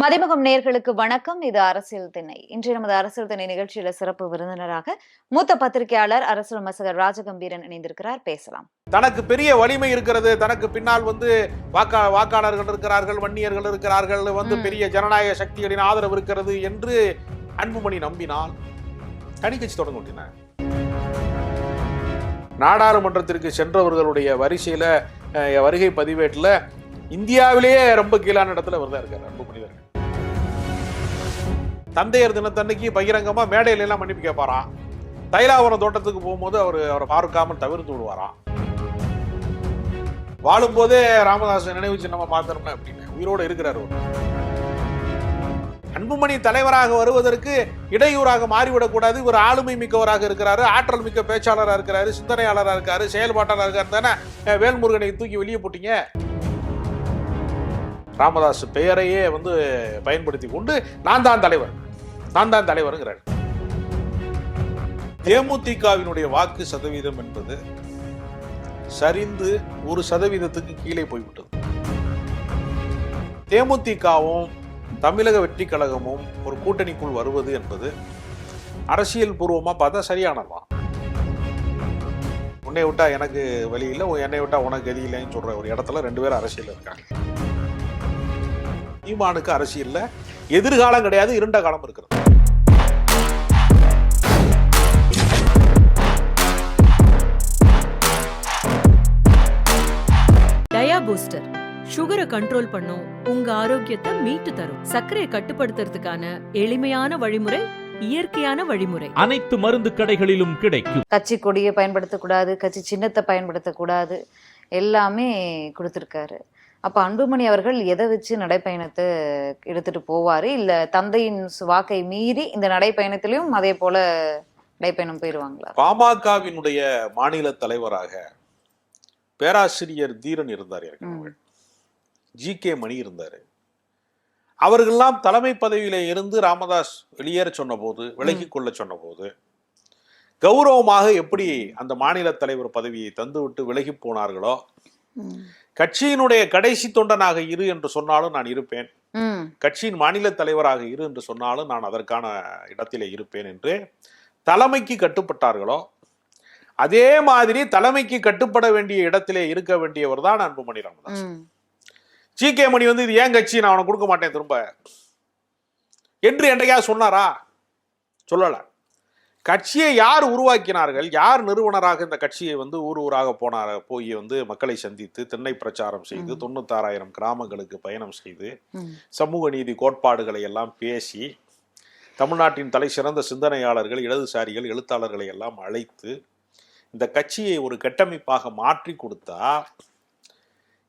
மதிமுகம் நேர்களுக்கு வணக்கம். இது அரசியல் திணை இன்று நமது அரசியல் திணை நிகழ்ச்சியில சிறப்பு விருந்தினராக மூத்த பத்திரிகையாளர் அரசியல் விமர்சகர் ராஜகம்பீரன் இணைந்திருக்கிறார். பேசலாம். தனக்கு பெரிய வலிமை இருக்கிறது. தனக்கு பின்னால் வந்து வாக்கா வாக்காளர்கள் இருக்கிறார்கள் வன்னியர்கள் இருக்கிறார்கள் வந்து. பெரிய ஜனநாயக சக்திகளின் ஆதரவு இருக்கிறது என்று அன்புமணி நம்பினால் தனி கட்சி தொடங்க நாடாளுமன்றத்திற்கு சென்றவர்களுடைய வரிசையில வருகை பதிவேட்டுல இந்தியாவிலேயே ரொம்ப கீழான இடத்துல அவர் தான் இருக்காரு அன்புமணி தந்தையர் தினத்தன்னைக்கு பகிரங்கமாக மேடையில எல்லாம் மன்னிப்பு கேட்பாராம் தைலாவரம் தோட்டத்துக்கு போகும்போது அவர் அவரை பார்க்காமல் தவிர்த்து விடுவாராம் வாழும்போதே ராமதாஸ் நினைவு சின்னமா பார்த்தோம்னா அப்படின்னு. உயிரோடு இருக்கிறார் அவர். அன்புமணி தலைவராக வருவதற்கு இடையூறாக மாறிவிடக்கூடாது. இவர் ஆளுமை மிக்கவராக இருக்கிறாரு ஆற்றல் மிக்க பேச்சாளராக இருக்கிறாரு சிந்தனையாளராக இருக்காரு செயல்பாட்டாளராக இருக்காரு தானே? வேல்முருகனை தூக்கி வெளியே போட்டீங்க? ராமதாஸ் பெயரையே வந்து பயன்படுத்தி கொண்டு நான் தான் தலைவர். நான் தான் தலைவருங்கிறார். தேமுதிகவினுடைய வாக்கு சதவீதம் என்பது சரிந்து ஒரு சதவீதத்துக்கு கீழே போய்விட்டது. தேமுதிகவும் தமிழக வெற்றி கழகமும் ஒரு கூட்டணிக்குள் வருவது என்பது அரசியல் பூர்வமாக பார்த்தா சரியானதுதான் உன்னை விட்டா எனக்கு வழி இல்லை என்னை விட்டா உனக்கு கதி இல்லைன்னு சொல்ற ஒரு இடத்துல ரெண்டு பேரும் அரசியல் இருக்காங்க. ஈமானுக்கு அரசியலில் எதிர்காலம் கிடையாது இருண்ட காலம் இருக்கிறது. டயா பூஸ்டர். சுகரை கண்ட்ரோல் பண்ணும் உங்க ஆரோக்கியத்தை மீட்டு தரும். சர்க்கரையை கட்டுப்படுத்துறதுக்கான எளிமையான வழிமுறை இயற்கையான வழிமுறை. அனைத்து மருந்து கடைகளிலும் கிடைக்கும். கட்சி கொடியை பயன்படுத்தக்கூடாது கட்சி சின்னத்தை பயன்படுத்தக்கூடாது. எல்லாமே கொடுத்துருக்காரு. அப்ப அன்புமணி அவர்கள் எதை வச்சு நடைப்பயணத்தை எடுத்துட்டு போவாரு? இல்ல தந்தையின் வாக்கை மீறி இந்த நடைப்பயணத்திலையும் அதே போல நடைப்பயணம் போயிருவாங்களா? பாமகவினுடைய மாநில தலைவராக பேராசிரியர் தீரன் இருந்தார் ஜி கே மணி இருந்தார். அவர்கள்லாம் தலைமை பதவியில இருந்து ராமதாஸ் வெளியேற சொன்னபோது விலகிக் கொள்ள சொன்னபோது கௌரவமாக எப்படி அந்த மாநில தலைவர் பதவியை தந்துவிட்டு விலகி போனார்களோ. கட்சியினுடைய கடைசி தொண்டனாக இரு என்று சொன்னாலும் நான் இருப்பேன். கட்சியின் மாநில தலைவராக இரு என்று சொன்னாலும் நான் அதற்கான இடத்திலே இருப்பேன் என்று தலைமைக்கு கட்டுப்பட்டார்களோ அதே மாதிரி தலைமைக்கு கட்டுப்பட வேண்டிய இடத்திலே இருக்க வேண்டியவர் தான் அன்புமணி ராமதாஸ். ஜி. கே. மணி வந்து இது ஏன் கட்சி நான் அவனை கொடுக்க மாட்டேன் திரும்ப? என்று என்றைக்காவது சொன்னாரா? சொல்லல. கட்சியை யார் உருவாக்கினார்கள்? யார் நிறுவனராக இந்த கட்சியை வந்து ஊர் ஊராக போனார் போய் வந்து மக்களை சந்தித்து திண்ணை பிரச்சாரம் செய்து. தொண்ணூத்தாறாயிரம் கிராமங்களுக்கு பயணம் செய்து சமூக நீதி கோட்பாடுகளை எல்லாம் பேசி தமிழ்நாட்டின் தலை சிறந்த சிந்தனையாளர்கள் இடதுசாரிகள் எழுத்தாளர்களை எல்லாம் அழைத்து இந்த கட்சியை ஒரு கட்டமைப்பாக மாற்றி கொடுத்தா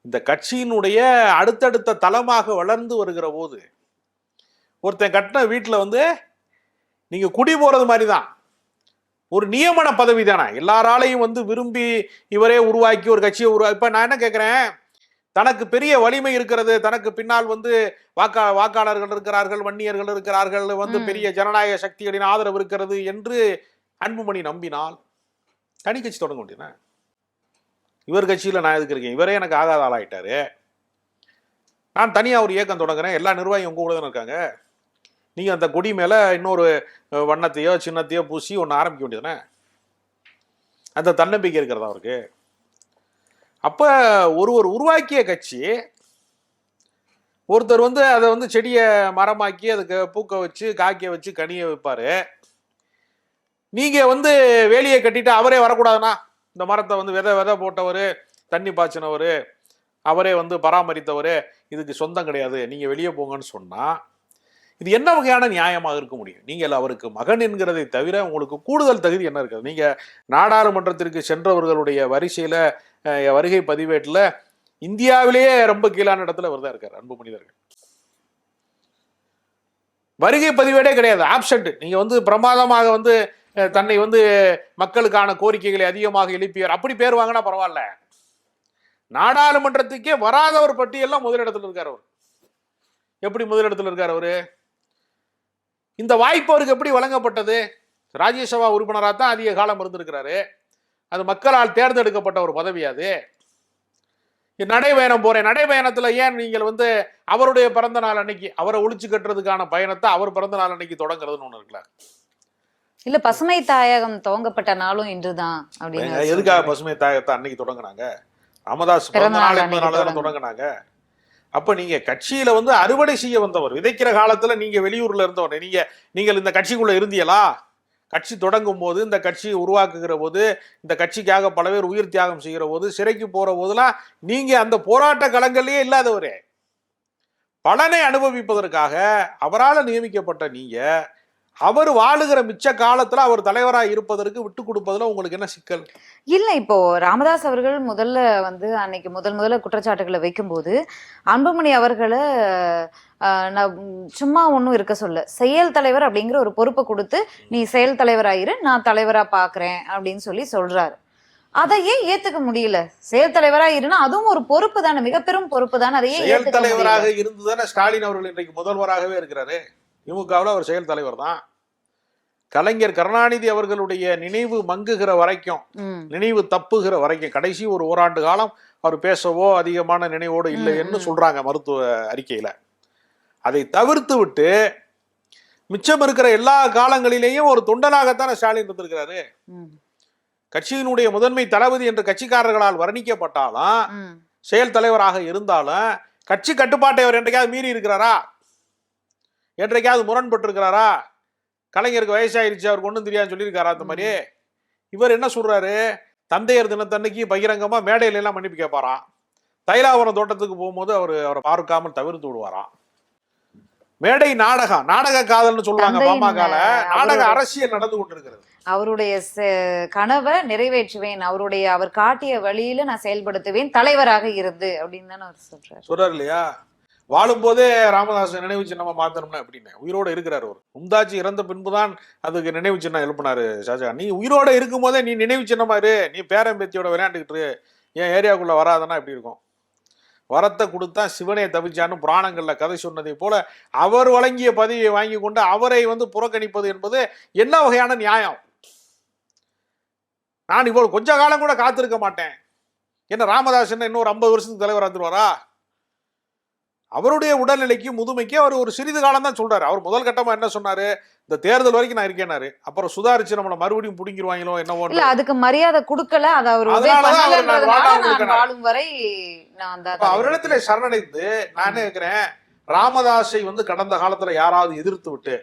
இந்த கட்சியினுடைய அடுத்தடுத்த தளமாக வளர்ந்து வருகிற போது ஒருத்தன் கட்டின வீட்டில் வந்து நீங்க குடி போறது மாதிரி தான் ஒரு நியமன பதவி தானே. எல்லாராலையும் வந்து விரும்பி இவரே உருவாக்கி ஒரு கட்சியை உருவா இப்ப நான் என்ன கேட்கிறேன் தனக்கு பெரிய வலிமை இருக்கிறது. தனக்கு பின்னால் வந்து வாக்கா வாக்காளர்கள் இருக்கிறார்கள் வன்னியர்கள் இருக்கிறார்கள் வந்து. பெரிய ஜனநாயக சக்திகளின் ஆதரவு இருக்கிறது என்று அன்புமணி நம்பினால் தனி கட்சி தொடங்க முடியுமா இவர் கட்சியில நான் எதுக்கு இருக்கேன்? இவரே எனக்கு ஆகாத ஆளாயிட்டாரு. நான் தனியா ஒரு இயக்கம் தொடங்குறேன். எல்லா நிர்வாகியும் உங்க கூட தானே இருக்காங்க? நீங்கள் அந்த கொடி மேலே இன்னொரு வண்ணத்தையோ சின்னத்தையோ பூசி ஒன்று ஆரம்பிக்க வேண்டியதுனே அந்த தன்னம்பிக்கை இருக்கிறதா அவருக்கு? அப்போ ஒருவர் உருவாக்கிய கட்சி ஒருத்தர் வந்து அதை வந்து செடியை மரமாக்கி அதுக்கு பூக்க வச்சு காய்க்க வச்சு கனியை வைப்பார். நீங்கள் வந்து வேலியை கட்டிட்டு அவரே வரக்கூடாதுண்ணா இந்த மரத்தை வந்து விதை விதை போட்டவர் தண்ணி பாய்ச்சினவர் அவரே வந்து பராமரித்தவர் இதுக்கு சொந்தம் கிடையாது. நீங்கள் வெளியே போங்கன்னு சொன்னால் இது என்ன வகையான நியாயமாக இருக்க முடியும்? நீங்கள் அவருக்கு மகன் என்கிறதை தவிர உங்களுக்கு கூடுதல் தகுதி என்ன இருக்குது? நீங்கள் நாடாளுமன்றத்திற்கு சென்றவர்களுடைய வரிசையில் வருகை பதிவேட்டில் இந்தியாவிலேயே ரொம்ப கீழான இடத்துல அவர் தான் இருக்கார் அன்பு மனிதர்கள். வருகை பதிவேடே கிடையாது. ஆப்ஷன்ட் நீங்கள் வந்து பிரமாதமாக வந்து தன்னை வந்து மக்களுக்கான கோரிக்கைகளை அதிகமாக எழுப்பியவர். அப்படி பேர் வாங்கினா பரவாயில்ல. நாடாளுமன்றத்துக்கே வராதவர் பட்டியெல்லாம் முதலிடத்தில் இருக்கார் அவர். எப்படி முதலிடத்தில் இருக்கார் அவரு? இந்த வாய்ப்பு அவருக்கு எப்படி வழங்கப்பட்டது? ராஜ்யசபா உறுப்பினராக தான் அதிக காலம் இருந்திருக்கிறாரு. அது மக்களால் தேர்ந்தெடுக்கப்பட்ட ஒரு பதவி அது. நடைபயணம் போறேன். நடைபயணத்துல ஏன் நீங்கள் வந்து அவருடைய பிறந்த நாள் அன்னைக்கு அவரை ஒழிச்சு கட்டுறதுக்கான பயணத்தை அவர் பிறந்த நாள் அன்னைக்கு தொடங்குறதுன்னு ஒண்ணு இருக்குல்ல? இல்ல பசுமை தாயகம் துவங்கப்பட்ட நாளும் இன்றுதான் அப்படின்னு எதுக்காக. பசுமை தாயகத்தை அன்னைக்கு தொடங்குனாங்க? ராமதாஸ் பிறந்த நாள் என்பதனால தொடங்குனாங்க? அப்ப நீங்க கட்சியில வந்து அறுவடை செய்ய வந்தவர் விதைக்கிற காலத்துல நீங்க வெளியூர்ல இருந்தவர் நீங்க நீங்கள் இந்த கட்சிக்குள்ள இருந்தீங்களா? கட்சி தொடங்கும் போது இந்த கட்சியை உருவாக்குகிற போது இந்த கட்சிக்காக பல பேர் உயிர் தியாகம் செய்கிற போது சிறைக்கு போற போதெல்லாம் நீங்க அந்த போராட்ட களங்கள்லயே இல்லாதவரே. பலனை அனுபவிப்பதற்காக அவரால் நியமிக்கப்பட்ட நீங்கள் அவர் வாழுகிற மிச்ச காலத்துல அவர் தலைவராக இருப்பதற்கு விட்டு கொடுப்பதுல உங்களுக்கு என்ன சிக்கல்? இல்ல இப்போ ராமதாஸ் அவர்கள் முதல்ல வந்து அன்னைக்கு முதல் முதல்ல குற்றச்சாட்டுகளை வைக்கும்போது அன்புமணி அவர்களை நான் சும்மா ஒன்றும் இருக்க சொல்ல. செயல் தலைவர் அப்படிங்கிற ஒரு பொறுப்பை கொடுத்து நீ செயல் தலைவராயிரு நான் தலைவரா பாக்குறேன் அப்படின்னு சொல்லி சொல்றாரு. அதை ஏன் ஏத்துக்க முடியல. செயல் தலைவரா இருன்னா அதுவும் ஒரு பொறுப்பு தானே மிக பெரும் பொறுப்பு தானே அதை ஏன் செயல் தலைவராக முடியல. இருந்துதானே ஸ்டாலின் அவர்கள் இன்றைக்கு முதல்வராகவே இருக்கிறாரு? திமுகவில் அவர் செயல் தலைவர் தான். கலைஞர் கருணாநிதி அவர்களுடைய நினைவு மங்குகிற வரைக்கும் நினைவு தப்புகிற வரைக்கும் கடைசி ஒரு ஓராண்டு காலம் அவர் பேசவோ அதிகமான நினைவோடு இல்லைன்னு. சொல்றாங்க மருத்துவ அறிக்கையில. அதை தவிர்த்து விட்டு மிச்சம் இருக்கிற எல்லா காலங்களிலேயும் ஒரு தொண்டனாகத்தானே ஸ்டாலின் இருந்திருக்கிறாரு கட்சியினுடைய முதன்மை தளபதி என்று கட்சிக்காரர்களால் வர்ணிக்கப்பட்டாலும். செயல் தலைவராக இருந்தாலும் கட்சி கட்டுப்பாட்டை அவர் என்றைக்காவது மீறி இருக்கிறாரா? என்றைக்காவது முரண்பட்டு இருக்கிறாரா கலைஞருக்கு வயசாயிருச்சு அவருக்கு ஒன்றும் தெரியாது சொல்லியிருக்காரா அந்த மாதிரி? இவர் என்ன சொல்றாரு? தந்தையர் தினத்தன்னைக்கு பகிரங்கமா மேடையில எல்லாம் மன்னிப்பு கேட்பாராம். தைலாவரம் தோட்டத்துக்கு போகும்போது அவர் அவரை பார்க்காமல் தவிர்த்து விடுவாராம். மேடை நாடகம் நாடக காதல்னு சொல்லுவாங்க பாமகல. நாடக அரசியல் நடந்து கொண்டிருக்கிறது. அவருடைய கனவை நிறைவேற்றுவேன். அவருடைய அவர் காட்டிய வழியில நான் செயல்படுத்துவேன். தலைவராக இருந்து அப்படின்னு தானே அவர் சொல்றாரு. சொல்றாரு இல்லையா? வாழும்போதே ராமதாஸ் நினைவு சின்னமா மாத்தணும்னா அப்படின்னு உயிரோட இருக்கிறார் அவர். மும்தாஜ் இறந்த பின்புதான் அதுக்கு நினைவு சின்னம் எழுப்பினாரு ஷாஜகான். நீ உயிரோட இருக்கும்போதே நீ நினைவு சின்னமா இரு. நீ பேரம்பேத்தியோட விளையாண்டுக்கிட்டு என் ஏரியாக்குள்ள வராதனா எப்படி இருக்கும்? வரத்தை கொடுத்தா சிவனே தவிச்சான்னு புராணங்களில் கதை சொன்னதை போல அவர் வழங்கிய பதவியை வாங்கி கொண்டு அவரை வந்து புறக்கணிப்பது என்பது என்ன வகையான நியாயம்? நான் இவ்வளவு கொஞ்ச காலம் கூட காத்திருக்க மாட்டேன். என்ன ராமதாஸ் என்ன இன்னொரு ஐம்பது வருஷத்துக்கு தலைவர் வந்துருவாரா அவருடைய உடல்நிலைக்கு முதுமைக்கு அவர் ஒரு சிறிது காலம் தான் சொல்றாரு. அவர் முதல் கட்டமா என்ன சொன்னாரு? இந்த தேர்தல் வரைக்கும் நான் இருக்கேனாரு அப்புறம் சுதாரிச்சு நம்மள மறுபடியும் புடிங்கிருவாங்களோ என்னவோ இல்ல அதுக்கு மரியாதை கொடுக்கல. அதை அவர் வரை அவரிடத்துல சரணடைந்து நான் என்ன கேட்கிறேன் ராமதாஸை வந்து கடந்த காலத்துல யாராவது எதிர்த்து விட்டு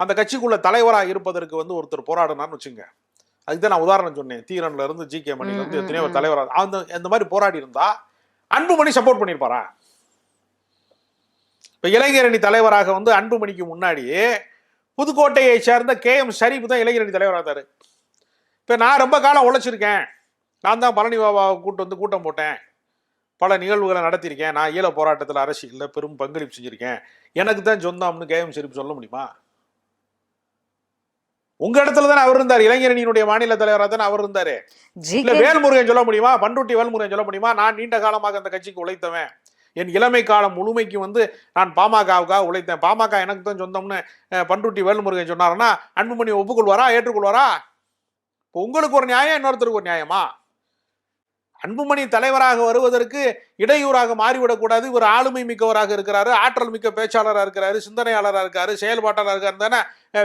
அந்த கட்சிக்குள்ள தலைவராக இருப்பதற்கு வந்து ஒருத்தர் போராடினார்னு வச்சுங்க. அதுக்கு தான் நான் உதாரணம் சொன்னேன். தீரன்ல இருந்து ஜி கே மணில இருந்து எத்தனையோ. தலைவராக அந்த இந்த மாதிரி போராடி இருந்தா அன்புமணி சப்போர்ட் பண்ணியிருப்பாரா? இப்ப இளைஞரணி தலைவராக வந்து அன்புமணிக்கு முன்னாடி புதுக்கோட்டையை சேர்ந்த கே எம் ஷரீப் தான் இளைஞரணி தலைவராக இருந்தாரு இப்ப நான் ரொம்ப காலம் உழைச்சிருக்கேன். நான் தான் பழனி பாபாவை கூட்டு வந்து கூட்டம் போட்டேன். பல நிகழ்வுகளை நடத்தியிருக்கேன். நான் ஈழ போராட்டத்தில் அரசியலில் பெரும் பங்களிப்பு செஞ்சிருக்கேன். எனக்கு தான் சொந்தம்னு கே எம் ஷரீப் சொல்ல முடியுமா? உங்க இடத்துல தானே அவர் இருந்தார். இளைஞரணியினுடைய மாநில தலைவராக தானே அவர் இருந்தாரு. இல்ல வேல்முருகன் சொல்ல முடியுமா? பண்ருட்டி வேல்முருகன் சொல்ல முடியுமா? நான் நீண்ட காலமாக அந்த கட்சிக்கு உழைத்தவன். என் இளமை காலம் முழுமைக்கு வந்து நான் பாமகவுக்காக உழைத்தேன். பாமக எனக்கு தான் சொந்தம்னு பண்ருட்டி வேல்முருகன் சொன்னாருன்னா அன்புமணி ஒப்புக்கொள்வாரா ஏற்றுக்கொள்வாரா? இப்போ உங்களுக்கு ஒரு நியாயம் இன்னொருத்தருக்கு ஒரு நியாயமா? அன்புமணி தலைவராக வருவதற்கு இடையூறாக மாறிவிடக்கூடாது. இவர் ஆளுமை மிக்கவராக இருக்கிறாரு ஆற்றல் மிக்க பேச்சாளராக இருக்கிறாரு சிந்தனையாளராக இருக்காரு செயல்பாட்டாளராக இருக்காரு. தானே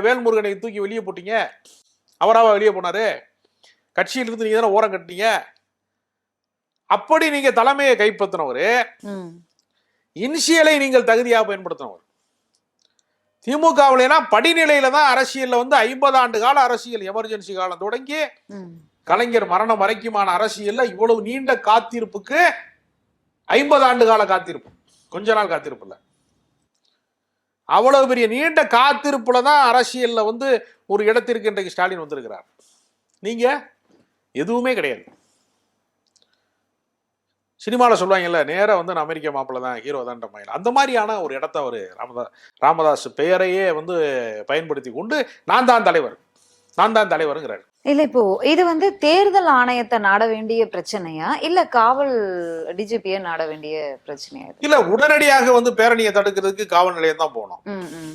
வேல்முருகனை தூக்கி வெளியே போட்டீங்க? அவராவா வெளியே போனாரு? கட்சியிலிருந்து நீங்க தானே ஓரம் கட்டினீங்க? அப்படி நீங்க தலைமையை கைப்பற்றினவர் இனிஷியலை நீங்கள் தகுதியாக பயன்படுத்தினவர். திமுகவிலாம் படிநிலையில தான் அரசியல்ல வந்து ஐம்பது ஆண்டு கால அரசியல் எமர்ஜென்சி காலம் தொடங்கி. கலைஞர் மரணம் வரைக்குமான அரசியல்ல இவ்வளவு நீண்ட காத்திருப்புக்கு ஐம்பது ஆண்டு கால காத்திருப்பு. கொஞ்ச நாள் காத்திருப்பு இல்ல அவ்வளவு பெரிய நீண்ட காத்திருப்புல தான் அரசியல்ல வந்து ஒரு இடத்திற்கு இன்றைக்கு ஸ்டாலின் வந்திருக்கிறார். நீங்க எதுவுமே கிடையாது. சினிமாவில் சொல்லுவாங்கல்ல நேரா வந்து நான் அமெரிக்க மாப்பிள்ள தான் ஹீரோ தான் மயில் அந்த மாதிரியான ஒரு இடத்த அவர் ராமதாஸ் ராமதாஸ் பெயரையே வந்து பயன்படுத்தி கொண்டு நான் தான் தலைவர் நான் தான் தலைவருங்கிறார் இல்ல இப்போ இது வந்து தேர்தல் ஆணையத்தை நாட வேண்டிய பிரச்சனையா இல்ல காவல் டிஜிபிய நாட வேண்டிய பிரச்சனையா? இல்ல உடனடியாக வந்து பேரணியை தடுக்கிறதுக்கு காவல் நிலையம் தான் போகணும்.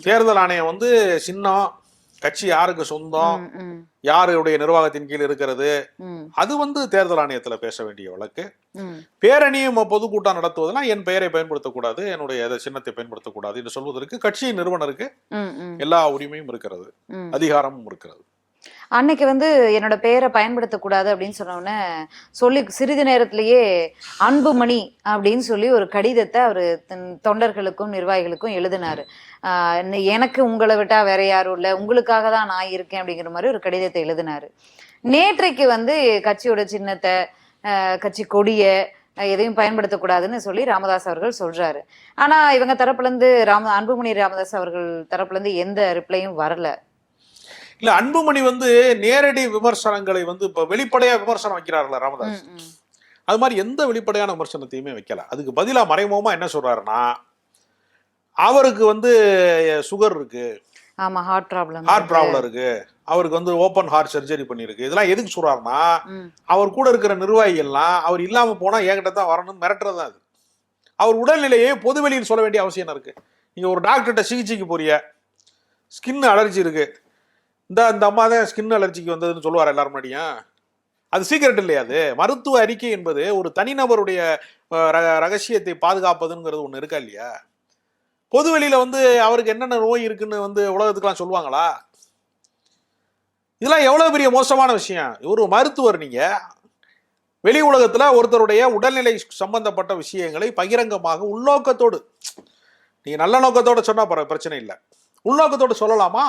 தேர்தல் ஆணையம் வந்து சின்னம் கட்சி யாருக்கு சொந்தம்? யாருடைய நிர்வாகத்தின் கீழ் இருக்கிறது? அது வந்து தேர்தல் ஆணையத்துல பேச வேண்டிய வழக்கு. பேரணியும் பொதுக்கூட்டம் நடத்துவதெல்லாம் என் பெயரை பயன்படுத்தக்கூடாது என்னுடைய சின்னத்தை பயன்படுத்தக்கூடாது என்று சொல்வதற்கு கட்சியின் நிறுவனருக்கு எல்லா உரிமையும் இருக்கிறது. அதிகாரமும் இருக்கிறது. அன்னைக்கு வந்து என்னோட பெயரை பயன்படுத்தக்கூடாது அப்படின்னு சொன்ன உடனே சொல்லி சிறிது நேரத்திலேயே அன்புமணி அப்படின்னு சொல்லி ஒரு கடிதத்தை அவர் தொண்டர்களுக்கும் நிர்வாகிகளுக்கும் எழுதினாரு. ஆஹ் எனக்கு உங்களை விட்டா வேற யாரும் இல்லை உங்களுக்காக தான் நான் இருக்கேன் அப்படிங்கிற மாதிரி ஒரு கடிதத்தை எழுதினாரு. நேற்றைக்கு வந்து கட்சியோட சின்னத்தை ஆஹ் கட்சி கொடியை எதையும் பயன்படுத்தக்கூடாதுன்னு சொல்லி ராமதாஸ் அவர்கள் சொல்றாரு. ஆனா இவங்க தரப்புல இருந்து ராம அன்புமணி ராமதாஸ் அவர்கள் தரப்புல இருந்து எந்த ரிப்ளையும் வரல. இல்ல அன்புமணி வந்து நேரடி விமர்சனங்களை வந்து இப்ப வெளிப்படையா விமர்சனம் வைக்கிறாருல ராமதாஸ். அது மாதிரி எந்த வெளிப்படையான விமர்சனத்தையுமே வைக்கல. அதுக்கு பதிலா மறைமுகமா என்ன சொல்றாருன்னா அவருக்கு வந்து சுகர் இருக்கு. ஆமா ஹார்ட் ப்ராப்ளம் ஹார்ட் ப்ராப்ளம் இருக்கு. அவருக்கு வந்து ஓப்பன் ஹார்ட் சர்ஜரி பண்ணிருக்கு இதெல்லாம் எதுக்கு சொல்றாருன்னா. அவர் கூட இருக்கிற நிர்வாகிகள்லாம் அவர் இல்லாம போனா என்கிட்ட தான் வரணும்னு மிரட்டுறது தான் அது. அவர் உடல்நிலையை பொதுவெளியில் சொல்ல வேண்டிய அவசியம் இருக்கு. நீங்க ஒரு டாக்டர்கிட்ட சிகிச்சைக்கு போறிய ஸ்கின் அலர்ஜி இருக்கு. இந்த அந்த அம்மா தான் ஸ்கின் அலர்ஜிக்கு வந்ததுன்னு சொல்லுவார் எல்லாரும் முன்னாடியும்? அது சீக்கிரட் இல்லையா அது? மருத்துவ அறிக்கை என்பது ஒரு தனிநபருடைய ரகசியத்தை பாதுகாப்பதுங்கிறது ஒன்று இருக்கா இல்லையா? பொதுவெளியில் வந்து அவருக்கு என்னென்ன நோய் இருக்குன்னு வந்து உலகத்துக்கெல்லாம் சொல்லுவாங்களா? இதெல்லாம் எவ்வளோ பெரிய மோசமான விஷயம்? ஒரு மருத்துவர் நீங்கள் வெளி உலகத்தில் ஒருத்தருடைய உடல்நிலை சம்பந்தப்பட்ட விஷயங்களை பகிரங்கமாக உள்நோக்கத்தோடு நீங்கள் நல்ல நோக்கத்தோடு சொன்னால் பிரச்சனை இல்லை. உள்நோக்கத்தோடு சொல்லலாமா?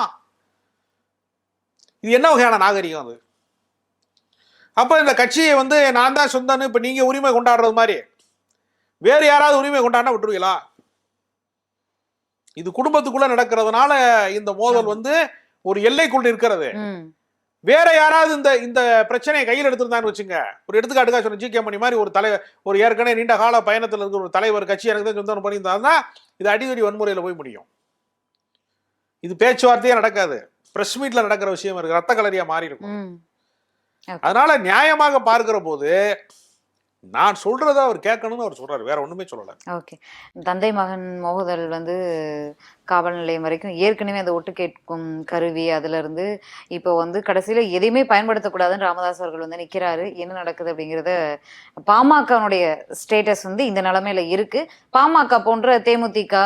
இது என்ன வகையான நாகரிகம் அது? அப்ப இந்த கட்சியை வந்து நான் தான் சொந்தன்னு இப்ப நீங்க உரிமை கொண்டாடுறது மாதிரி. வேறு யாராவது உரிமை கொண்டாடினா விட்டுருவீங்களா? இது குடும்பத்துக்குள்ள நடக்கிறதுனால இந்த மோதல் வந்து ஒரு எல்லைக்குள் இருக்கிறது வேற யாராவது இந்த இந்த பிரச்சனையை கையில் எடுத்திருந்தான்னு வச்சுங்க. ஒரு எடுத்துக்காட்டுக்காக சொன்ன ஜி கே மணி மாதிரி ஒரு தலை ஒரு ஏற்கனவே நீண்ட கால பயணத்தில் இருக்கிற ஒரு தலைவர் கட்சி எனக்கு தான் சொந்தம் பண்ணியிருந்தாருன்னா இது அடிதடி வன்முறையில் போய் முடியும். இது பேச்சுவார்த்தையே நடக்காது. பிரஸ் மீட்ல நடக்கிற விஷயம் இருக்கு. ரத்த கலரியா மாறி இருக்கும். அதனால நியாயமாக பார்க்கிற போது நான் சொல்றத அவர் கேட்கணும்னு அவர் சொல்றாரு. வேற ஒண்ணுமே சொல்லல. ஓகே தந்தை மகன் மோகுதல் வந்து காவல் நிலையம் வரைக்கும் ஏற்கனவே அந்த ஒட்டு கேட்கும் கருவி அதுல இருந்து இப்போ வந்து கடைசியில எதையுமே பயன்படுத்தக்கூடாதுன்னு ராமதாஸ் அவர்கள் வந்து நிக்கிறாரு. என்ன நடக்குது அப்படிங்கிறத பாமகனுடைய ஸ்டேட்டஸ் வந்து இந்த நிலைமையில இருக்கு. பாமக போன்ற தேமுதிக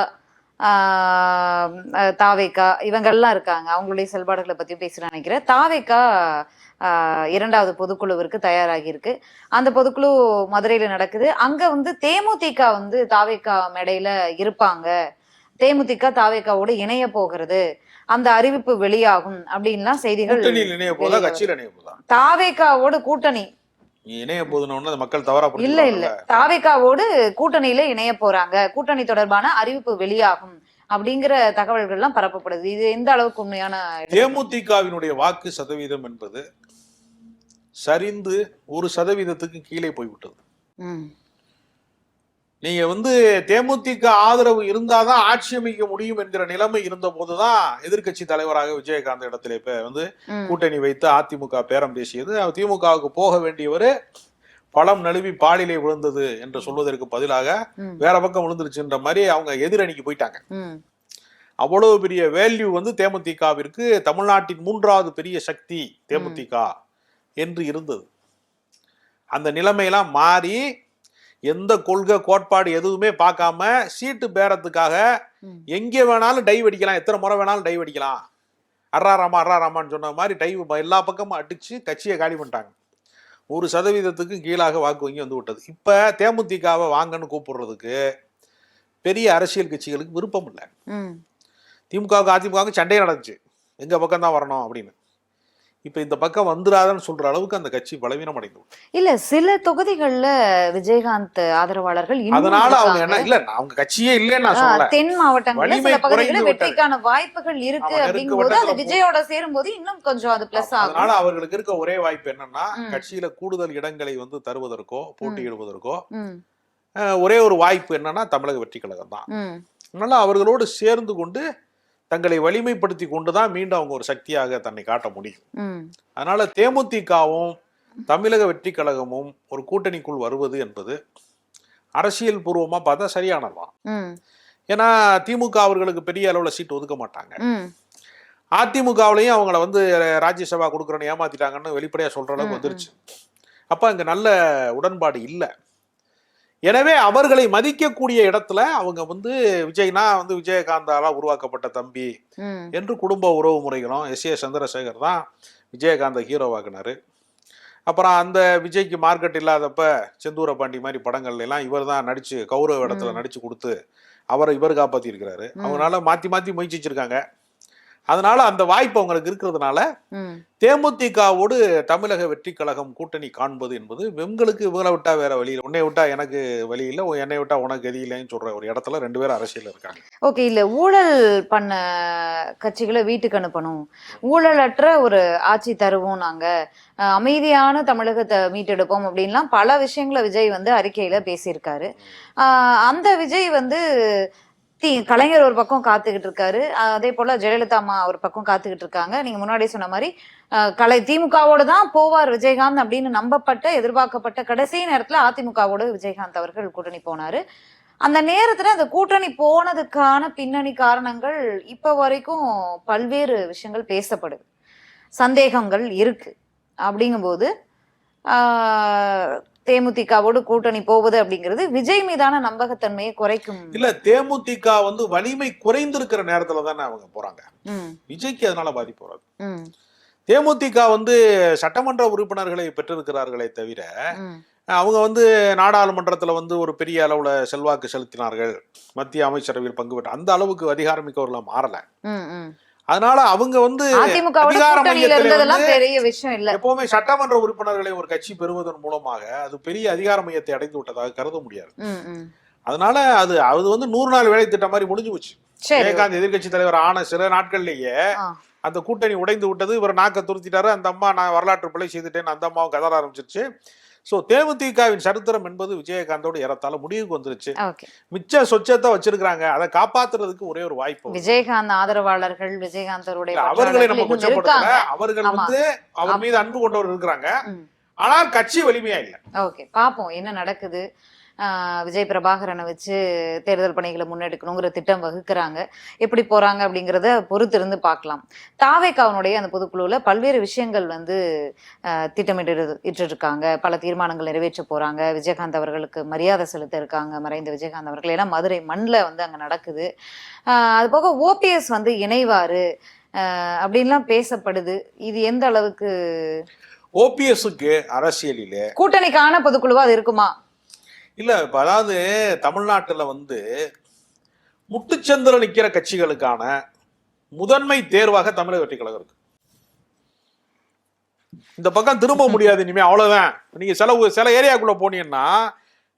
தாவேக்கா இவங்கெல்லாம் இருக்காங்க. அவங்களுடைய செயல்பாடுகளை பத்தி பேச நினைக்கிறேன். தாவேக்கா இரண்டாவது பொதுக்குழுவிற்கு தயாராகி இருக்கு அந்த பொதுக்குழு மதுரையில நடக்குது. அங்க வந்து தேமுதிக வந்து தாவேக்கா மேடையில இருப்பாங்க. தேமுதிக தாவேக்காவோடு இணைய போகிறது. அந்த அறிவிப்பு வெளியாகும் அப்படின்லாம் செய்திகள் தாவேக்காவோட கூட்டணி. இணைய அந்த மக்கள் தவறா இல்ல இல்ல. தாவேக்காவோடு கூட்டணியில இணைய போறாங்க. கூட்டணி தொடர்பான அறிவிப்பு வெளியாகும் அப்படிங்கிற தகவல்கள்லாம் பரப்பப்படுது. இது எந்த அளவுக்கு உண்மையான தேமுதிகவினுடைய வாக்கு சதவீதம் என்பது சரிந்து ஒரு சதவீதத்துக்கு கீழே போய்விட்டது. நீங்க வந்து தேமுதிக ஆதரவு இருந்தாதான் ஆட்சி அமைக்க முடியும் என்கிற நிலைமை இருந்த போதுதான் எதிர்க்கட்சி தலைவராக விஜயகாந்த் இடத்துல இப்ப வந்து கூட்டணி வைத்து அதிமுக பேரம் பேசியது. திமுகவுக்கு போக வேண்டியவர் பழம் நழுவி பாலிலே விழுந்தது என்று சொல்வதற்கு பதிலாக வேற பக்கம் விழுந்துருச்சுன்ற மாதிரி அவங்க எதிரணிக்கு போயிட்டாங்க. அவ்வளவு பெரிய வேல்யூ வந்து தேமுதிகவிற்கு தமிழ்நாட்டின் மூன்றாவது பெரிய சக்தி தேமுதிக என்று இருந்தது. அந்த நிலைமையெல்லாம் மாறி எந்த கொள்கை கோட்பாடு எதுவுமே பார்க்காம சீட்டு பேரத்துக்காக. எங்கே வேணாலும் டை வெடிக்கலாம் எத்தனை முறை வேணாலும் டை வெடிக்கலாம் அர்றாராமா அர்றாராமான்னு சொன்ன மாதிரி டை எல்லா பக்கமும் அடிச்சு கட்சியை காலி பண்ணிட்டாங்க. ஒரு சதவீதத்துக்கு கீழாக வாக்கு வங்கி வந்து விட்டது. இப்போ தேமுதிகவை வாங்கன்னு கூப்பிடுறதுக்கு பெரிய அரசியல் கட்சிகளுக்கு விருப்பம் இல்லை. திமுகவுக்கு அதிமுகவுக்கு சண்டையே நடந்துச்சு. எங்க பக்கம் தான் வரணும் அப்படின்னு. இப்ப இந்த பக்கம் வந்துடாதன்னு சொல்ற அளவுக்கு அந்த கட்சி பலவீனம் அடைந்து. இல்ல சில தொகுதிகள்ல விஜயகாந்த் ஆதரவாளர்கள் அதனால அவங்க. என்ன இல்ல அவங்க கட்சியே இல்லைன்னு நான் ஆ, சொல்லல தென் மாவட்டங்கள்ல சில பகுதிகளில். வெற்றிக்கான வாய்ப்புகள் இருக்கு அப்படிங்கும்போது அது விஜயோட சேரும்போது இன்னும் கொஞ்சம் அது பிளஸ் அதனால ஆகும் அவர்களுக்கு இருக்க ஒரே வாய்ப்பு என்னன்னா. கட்சியில கூடுதல் இடங்களை வந்து தருவதற்கோ போட்டியிடுவதற்கோ ஒரே ஒரு வாய்ப்பு என்னன்னா தமிழக வெற்றி கழகம் தான் அதனால அவர்களோடு சேர்ந்து கொண்டு தங்களை வலிமைப்படுத்தி கொண்டு தான் மீண்டும் அவங்க ஒரு சக்தியாக தன்னை காட்ட முடியும். அதனால தேமுதிகவும் தமிழக வெற்றி கழகமும் ஒரு கூட்டணிக்குள் வருவது என்பது அரசியல் பூர்வமா பார்த்தா சரியானதுதான் ஏன்னா திமுக அவர்களுக்கு பெரிய அளவுல சீட் ஒதுக்க மாட்டாங்க. அதிமுகவுலையும் அவங்கள வந்து ராஜ்யசபா கொடுக்குறேன்னு ஏமாத்திட்டாங்கன்னு வெளிப்படையா சொல்ற அளவுக்கு வந்துருச்சு. அப்ப அங்க நல்ல உடன்பாடு இல்லை. எனவே அவர்களை மதிக்கக்கூடிய இடத்துல அவங்க வந்து விஜய்னா வந்து விஜயகாந்தால உருவாக்கப்பட்ட தம்பி என்று குடும்ப உறவு முறைகளும் எஸ். ஏ. சந்திரசேகர் தான் விஜயகாந்தை ஹீரோவாக்குனாரு அப்புறம் அந்த விஜய்க்கு மார்க்கெட் இல்லாதப்ப செந்தூர பாண்டி மாதிரி படங்கள்ல எல்லாம் இவர் தான் நடிச்சு கௌரவ இடத்துல. நடிச்சு கொடுத்து அவரை இவர் காப்பாத்தி இருக்கிறாரு. அவங்களால மாத்தி மாத்தி முயற்சி வச்சிருக்காங்க அதனால அந்த வாய்ப்பு அவங்களுக்கு இருக்கிறதுனால தேமுதிகவோடு தமிழக வெற்றி கழகம் கூட்டணி காண்பது என்பது வெங்களுக்கு இவங்களை விட்டா வேற வழி உன்னை விட்டா எனக்கு வழி இல்லை. உன் என்னை விட்டா உனக்கு இல்லைன்னு சொல்ற ஒரு இடத்துல ரெண்டு பேரும் அரசியல் இருக்காங்க. ஓகே இல்ல ஊழல் பண்ண கட்சிகளை வீட்டுக்கு அனுப்பணும். ஊழலற்ற ஒரு ஆட்சி தருவோம் நாங்க. அமைதியான தமிழகத்தை மீட்டெடுப்போம் அப்படின்லாம் பல விஷயங்களை விஜய் வந்து அறிக்கையில பேசியிருக்காரு. அந்த விஜய் வந்து தி கலைஞர் ஒரு பக்கம் காத்துக்கிட்டு இருக்காரு அதே போல ஜெயலலிதா அம்மா ஒரு பக்கம் காத்துக்கிட்டு இருக்காங்க நீங்க முன்னாடி சொன்ன மாதிரி கலை திமுகவோட தான் போவார் விஜயகாந்த் அப்படின்னு நம்பப்பட்ட எதிர்பார்க்கப்பட்ட கடைசி நேரத்துல அதிமுகவோடு விஜயகாந்த் அவர்கள் கூட்டணி போனாரு. அந்த நேரத்துல அந்த கூட்டணி போனதுக்கான பின்னணி காரணங்கள் இப்ப வரைக்கும் பல்வேறு விஷயங்கள் பேசப்படுது. சந்தேகங்கள் இருக்கு. அப்படிங்கும்போது ஆஹ், தேமுதிகவோடு கூட்டணி போவது அப்படிங்கிறது விஜய் மீதான நம்பகத்தன்மையை குறைக்கும். இல்ல தேமுதிக வந்து வலிமை குறைந்திருக்கிற நேரத்துல தானே அவங்க போறாங்க. விஜய்க்கு அதனால பாதிப்பு வராது. தேமுதிக வந்து சட்டமன்ற உறுப்பினர்களை பெற்றிருக்கிறார்களே தவிர அவங்க வந்து நாடாளுமன்றத்துல வந்து ஒரு பெரிய அளவுல செல்வாக்கு செலுத்தினார்கள். மத்திய அமைச்சரவையில் பங்கு பெற்ற அந்த அளவுக்கு அதிகாரமிக்கவர்களாக மாறல. அதனால அவங்க வந்து பெரிய விஷயம் இல்ல. எப்பவுமே சட்டமன்ற உறுப்பினர்களை ஒரு கட்சி பெறுவதன் மூலமாக அது பெரிய அதிகார மையத்தை அடைந்து விட்டதாக கருத முடியாது. அதனால அது அது வந்து நூறு நாள் வேலை திட்டம் மாதிரி முடிஞ்சு போச்சு. விஜயகாந்த் எதிர்க்கட்சி தலைவர் ஆன சில நாட்கள்லயே. அந்த கூட்டணி உடைந்து விட்டது. இவர் நாக்க துருத்திட்டாரு. அந்த அம்மா நான் வரலாற்று பிழை செய்துட்டேன் அந்த அம்மாவும் கதற ஆரம்பிச்சிருச்சு. ஸோ தேமுதிகவின் சரித்திரம் என்பது விஜயகாந்தோடு ஏறத்தாழ முடிவுக்கு வந்துருச்சு. மிச்ச சொச்சத்தை வச்சிருக்காங்க அதை காப்பாத்துறதுக்கு ஒரே ஒரு வாய்ப்பு விஜயகாந்த் ஆதரவாளர்கள் விஜயகாந்தருடைய அவர்களை நம்ம கொச்சப்படுத்தல அவர்கள். வந்து அவர் மீது அன்பு கொண்டவர் இருக்கிறாங்க. ஆனால் கட்சி வலிமையா இல்ல. ஓகே பாப்போம் என்ன நடக்குது. விஜய் பிரபாகரனை வச்சு தேர்தல் பணிகளை முன்னெடுக்கணுங்கிற திட்டம் வகுக்கிறாங்க. எப்படி போறாங்க அப்படிங்கிறத பொறுத்து இருந்து பார்க்கலாம். தாவேக்காவனுடைய அந்த பொதுக்குழுவில் பல்வேறு விஷயங்கள் வந்து திட்டமிட்டு இருக்காங்க பல தீர்மானங்கள் நிறைவேற்ற போறாங்க. விஜயகாந்த் அவர்களுக்கு மரியாதை செலுத்த இருக்காங்க. மறைந்த விஜயகாந்த் அவர்கள். ஏன்னா மதுரை மண்ணில் வந்து அங்க நடக்குது. அது போக ஓபிஎஸ் வந்து இணைவாரு. அப்படின்லாம் பேசப்படுது. இது எந்த அளவுக்கு ஓபிஎஸ்க்கு அரசியலிலே கூட்டணிக்கான பொதுக்குழுவா அது இருக்குமா? இல்ல இப்ப அதாவது தமிழ்நாட்டுல வந்து முட்டுச்சந்தில நிக்கிற கட்சிகளுக்கான முதன்மை தேர்வாக தமிழக வெற்றி கழகம் இருக்கு. இந்த பக்கம் திரும்ப முடியாது இனிமே அவ்வளவுதான். நீங்க சில சில ஏரியாக்குள்ள போனீங்கன்னா